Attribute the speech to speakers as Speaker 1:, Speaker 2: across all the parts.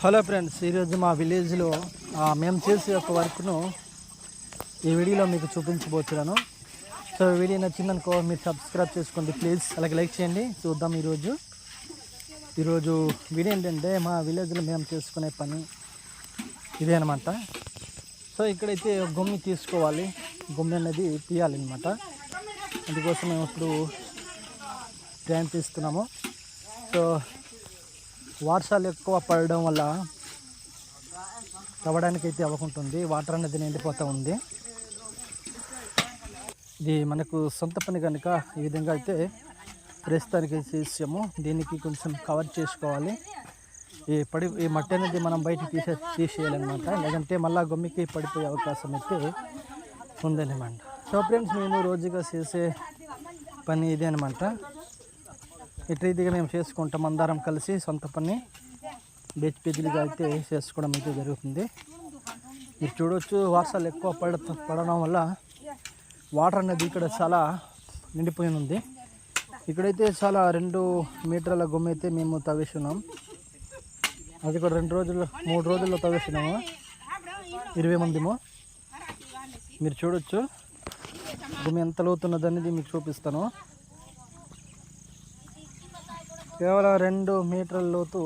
Speaker 1: Hello friends ఈరోజు మా విలేజ్లో మేము చేసే ఒక వర్క్ను ఈ వీడియోలో మీకు చూపించబోతున్నాను. సో వీడియో నచ్చిందనుకో మీరు సబ్స్క్రైబ్ చేసుకోండి ప్లీజ్. అలాగే లైక్ చేయండి. చూద్దాం ఈరోజు. ఈరోజు వీడియో ఏంటంటే మా విలేజ్లో మేము చేసుకునే పని ఇదే అనమాట సో ఇక్కడైతే గొమ్మి తీసుకోవాలి. గొమ్మి అనేది తీయాలన్నమాట. అందుకోసం మేము ఇప్పుడు టైం తీస్తున్నాము. సో వర్షాలు ఎక్కువ పడడం వల్ల తవ్వడానికి అయితే అవ్వకుంటుంది వాటర్ అనేది నిండిపోతూ ఉంది. ఇది మనకు సొంత పని కనుక ఈ విధంగా అయితే ప్రస్తుతానికి చేసాము దీనికి కొంచెం కవర్ చేసుకోవాలి. ఈ పడి ఈ మట్టి అనేది మనం బయటికి తీసే తీసేయాలన్నమాట. లేదంటే మళ్ళీ గొమ్మికి పడిపోయే అవకాశం అయితే ఉందన్నమాట. సో ఫ్రెండ్స్ మేము రోజుగా చేసే పని ఇదే అనమాట ఇటు రీతిగా మేము చేసుకుంటాం. అందరం కలిసి సొంత పని బెచ్ పెదిలిగా అయితే చేసుకోవడం అయితే జరుగుతుంది. మీరు చూడవచ్చు వర్షాలు ఎక్కువ పడ పడడం వల్ల వాటర్ అనేది ఇక్కడ చాలా నిండిపోయి ఉంది ఇక్కడైతే చాలా రెండు మీటర్ల గుమ్మ అయితే మేము తవ్వేస్తున్నాం అది కూడా రెండు రోజులు మూడు రోజుల్లో తవ్వేసినాము. ఇరవై మందిము. మీరు చూడొచ్చు భూమి ఎంత లోతున్నది అనేది మీకు చూపిస్తాను. కేవలం రెండు మీటర్ల లోతు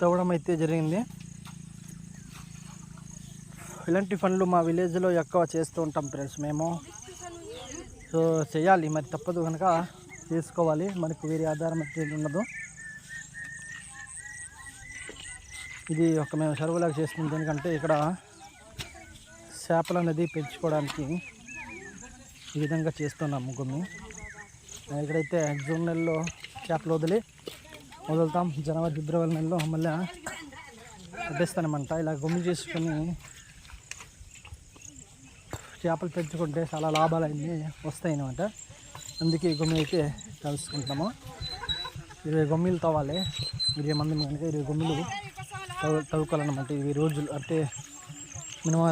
Speaker 1: తవ్వడం అయితే జరిగింది. ఇలాంటి పనులు మా విలేజ్లో ఎక్కువ చేస్తూ ఉంటాం ఫ్రెండ్స్ మేము. సో చేయాలి మరి తప్పదు కనుక చేసుకోవాలి. మనకు వేరే ఆధారం అయితే ఉండదు. ఇది ఒక మేము సరువులాగా చేస్తుంది. ఎందుకంటే ఇక్కడ చేపలు అనేది పెంచుకోవడానికి ఈ విధంగా చేస్తున్నాము గుమ్మి ఇక్కడైతే జూన్ నెలలో చేపలు వదిలి వదులుతాం. జనవరి ఫిబ్రవరి నెలలో మళ్ళీ వడ్డిస్తానమాట ఇలా గుమ్మి చేసుకొని చేపలు పెంచుకుంటే చాలా లాభాలు అన్నీ వస్తాయి అందుకే ఈ గుమ్మి అయితే కలుసుకుంటాము ఇరవై గుమ్మిలు తవ్వాలి. ఇరవై మంది కనుక ఇరవై గుమ్మిలు తవ్వు తవ్వుకోవాలన్నమాట. ఇరవై రోజులు అంటే మినిమం